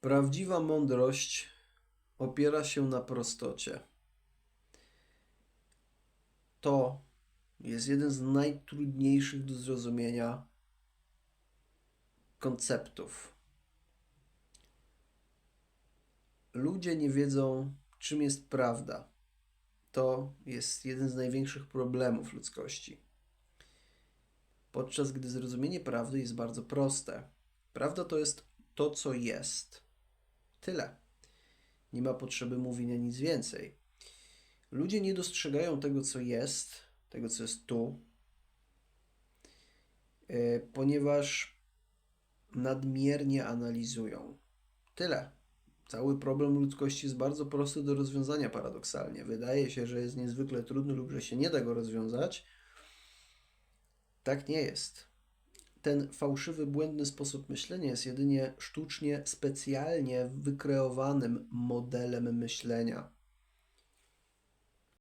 Prawdziwa mądrość opiera się na prostocie. To jest jeden z najtrudniejszych do zrozumienia konceptów. Ludzie nie wiedzą, czym jest prawda. To jest jeden z największych problemów ludzkości. Podczas gdy zrozumienie prawdy jest bardzo proste. Prawda to jest to, co jest. Tyle. Nie ma potrzeby mówienia nic więcej. Ludzie nie dostrzegają tego, co jest, tego, co jest tu, e, ponieważ nadmiernie analizują. Tyle. Cały problem ludzkości jest bardzo prosty do rozwiązania paradoksalnie. Wydaje się, że jest niezwykle trudny lub że się nie da go rozwiązać. Tak nie jest. Ten fałszywy, błędny sposób myślenia jest jedynie sztucznie, specjalnie wykreowanym modelem myślenia.